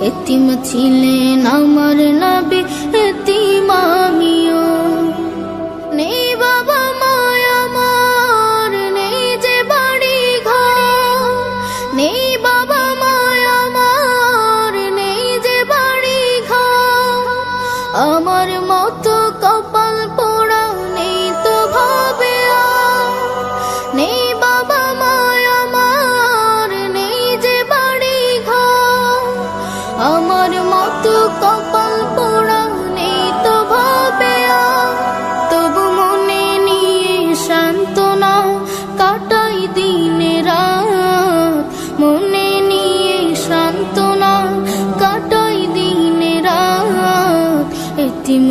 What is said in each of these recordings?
এতিম ছিলেন আমার নাবি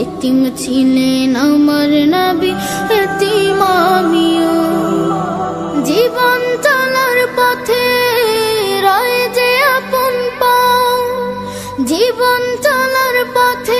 এতিম ছিলেন আমার নবী, এতিম আমিও। জীবন চলার পথে রয়ে যে আপন পাও। জীবন চলার পথে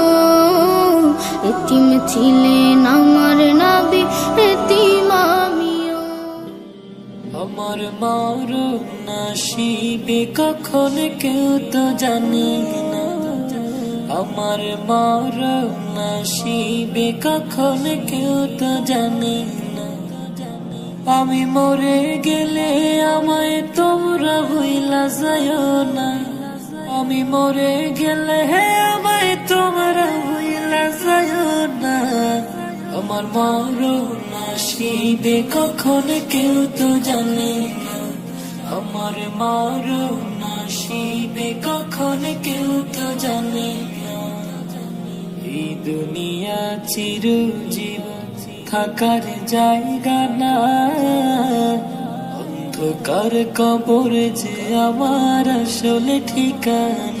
ছিলেন আমার নাবি আমার মারো নাসিবে কখন কেউ তো জানে না। আমার মারো নাসিবে কখন কেউ তো জানে না। আমি মরে গেলে আমায় তোমরা ভুইলা যায় না। আমি মরে গেলে আমায় তোমরা ভুইলা যায় না। আমার মারো নাসিবে কখন, কেউ তো জানে আমার মারো নাসিবে কখন, কেউ তো জানে এই দুনিয়া চিরজীবন থাকার জায়গা না। অন্ধকার কবর যে আমার আসলে ঠিকানা।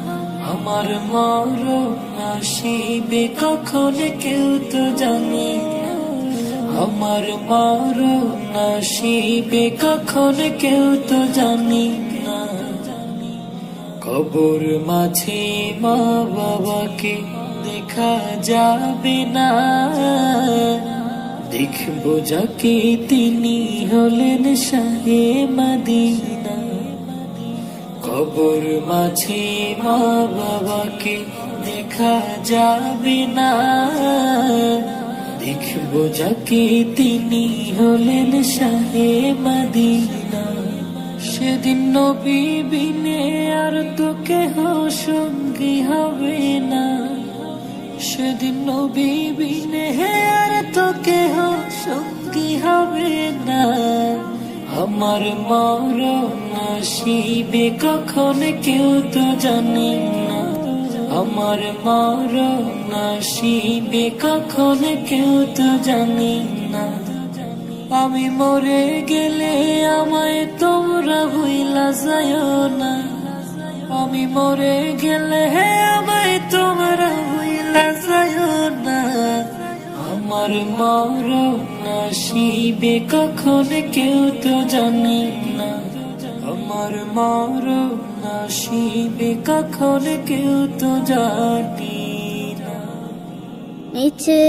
আমার মরণ আসিবে, কখন কেউ তো জানি। আমার মরণ আসিবে, কখন কেউ তো জানি না। কবর মাঝে মা বাবাকে দেখা যাবে না। দেখব যাকে তিনি হলেন শাহে মদিনা। কবর মাঝে মা বাবাকে দেখা যাবে না। দেখব যাকে তিনি হলেন শাহে মদিনা। সেদিন নবী বিনে আর তো কেহ সঙ্গী হবে না। সেদিন নবী বিনে আর তো কেহ সঙ্গী হবে না। আমার মরণ আসিবে কখন কেউ তো জানি না। আমার মরণ আসিবে কখন কেউ তো জানি না। আমি মরে গেলে আমায় তোমরা ভুইলা যায় না। আমি মরে গেলে আমায় তোমরা ভুইলা যায় না। আমার মরণ আসিবে কখন কেউ তো জানি না। আমার মরণ আসিবে, কখন কেউ তো না। নিচে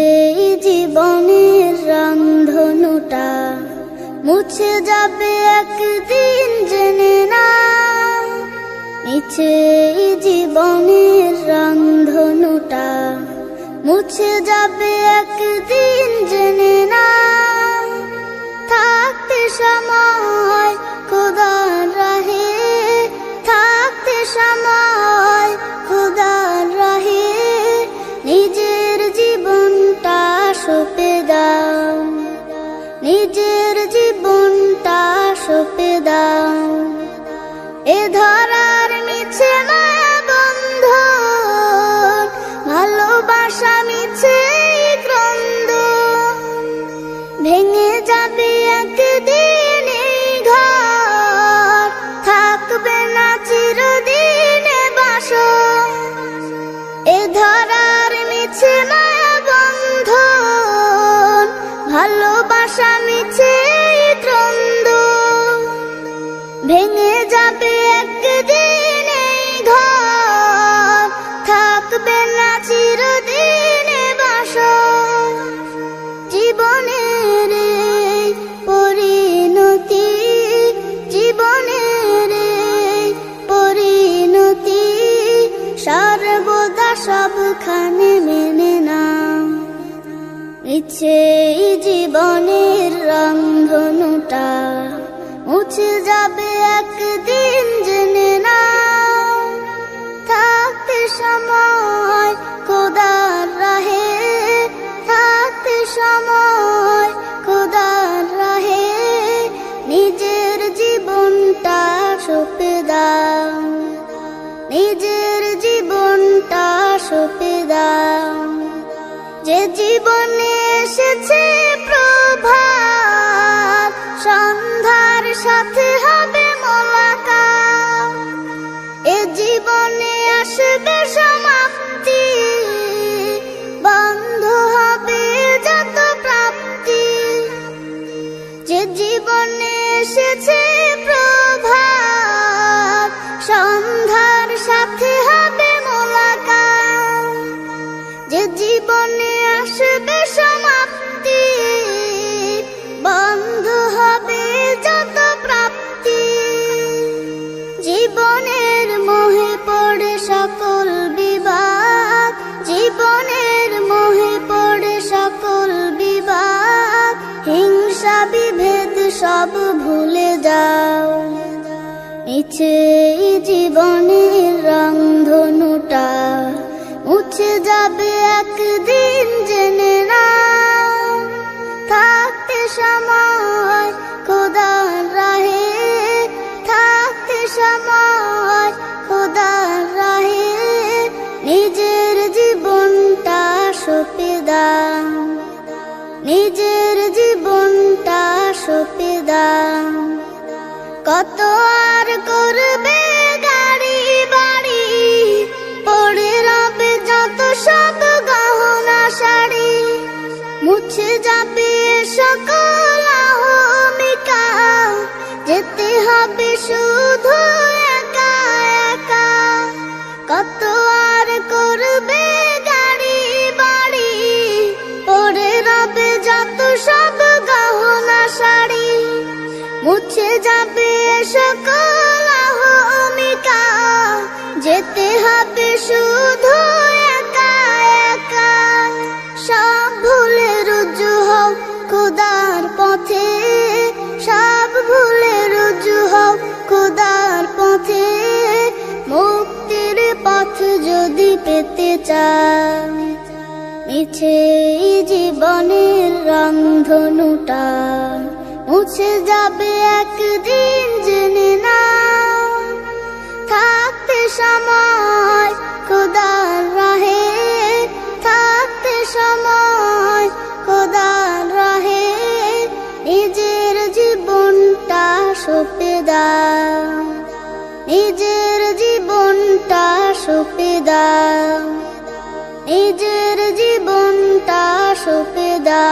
জীবনের রংধনুটা মুছে যাবে একদিন জেনে না। নিচে জীবনের রংধনুটা মুছে যাবে একদিন জেনে না। থাকতে সময় ভেঙে যাবে একদিন ঘর। থাকবে না চিরদিনে বাস জীবনের পরিণতি জীবনের পরিণতি, সর্বদা সবখানে মেনে না। ইচ্ছে জীবনের রংধনুটা মুছে যাবে একদিন জেনে না থাকতে সময় খোদার রাহে থাকতে সময় খোদার রাহে নিজের জীবনটা সপে দাও নিজের জীবনটা সপে দাও যে জীবনে এসেছে সন্ধ্যার সাথে হবে মোলাকাত। এ জীবনে আসবে সমাপ্তি। বন্ধ হবে যত প্রাপ্তি। যে জীবনে এসেছে সব ভুলে যাও। মিছে জীবনের রং ধনুটা মুছে যাবে একদিন জেনে মুছে যাবে সকল অহমিকা। যেতে হবে শুধু একা একা। কত আর করবে গাড়ি, বাড়ি? পড়ে রবে যত সব গহনা শাড়ি। মুছে যাবে সকল অহমিকা। যেতে হবে শুধু পেতে চায় মিছে জীবনের রংধনুটা মুছে যাবে একদিন জেনে না থাকতে সময় খোদার রাহে, থাকতে সময় খোদার রাহে, নিজের জীবনটা সপে দাও, নিজের জীবনটা সপে দাও নিজের জীবনটা সুপিদা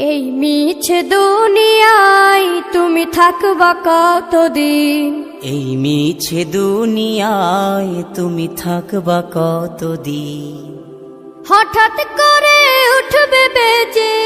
এই মিছে দুনিয়ায় তুমি থাকবা কতদিন? এই মিছে দুনিয়ায় তুমি থাকবা কতদিন? হঠাৎ করে উঠবে বেজে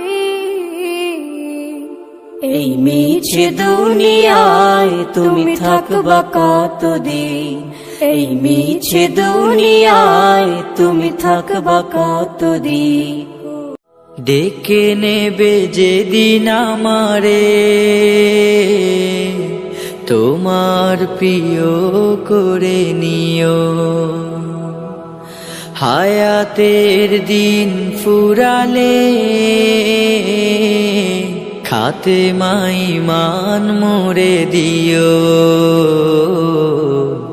এই মিছে দুনিয়ায় তুমি থাকবা কতদিন? এই মিছে দুনিয়ায় তুমি থাকবা কতদিন? ডেকে নেবে যেদিন আমারে। তোমার প্রিয় করে নিও। হায়াতের দিন ফুরালে। খাতে মাই মান মোরে দিও।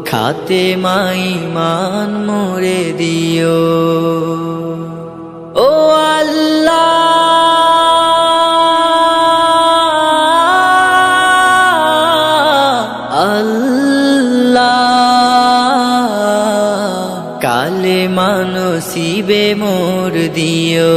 খাতে মাই মান মোরে দিও। ও আল্লাহ আল্লাহ, কালে মানসিবে মোর দিও।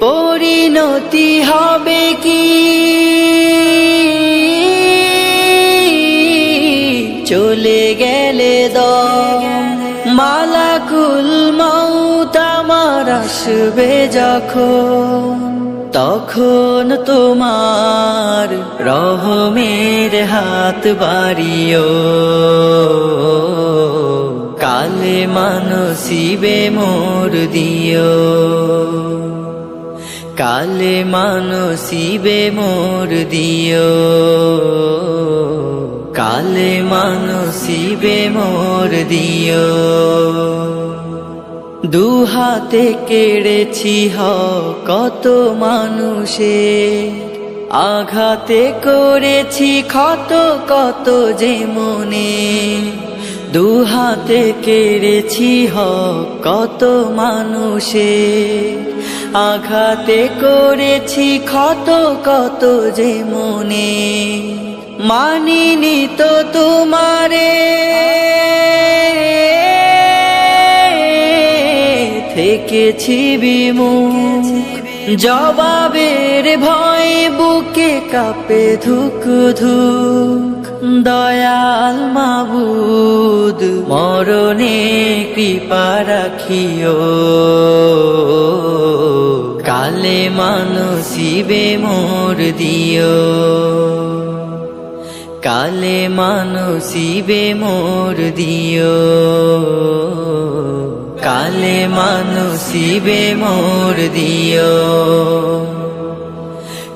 পরিণতি হবে কি? চলে গেলে দম মালাকুল মাউত আমার আসবে যখন। তখন তোমার রহমের হাত বাড়িও। কালে মানসিবে মোর দিও। কালে মানসিবে মোর দিও। কালে মানসিবে মোর দিও। দু হাতে কেড়েছি হ কত মানুষে আঘাতে করেছি ক্ষত কত যে মনে দু হাতে কেড়েছি হ কত মানুষে আঘাতে করেছি ক্ষত, কত যে মনে। মানিনি তো তোমারে। থেকেছি বিমুখ। জবাবের ভয় বুকে কাপে ধুক ধুক দয়াল মাবুদ, মরণে কৃপা রাখিও। কালে মানসিবে মোর দিও। কালে মানসিবে মোর দিও। কালে মানসিবে মোর দিও।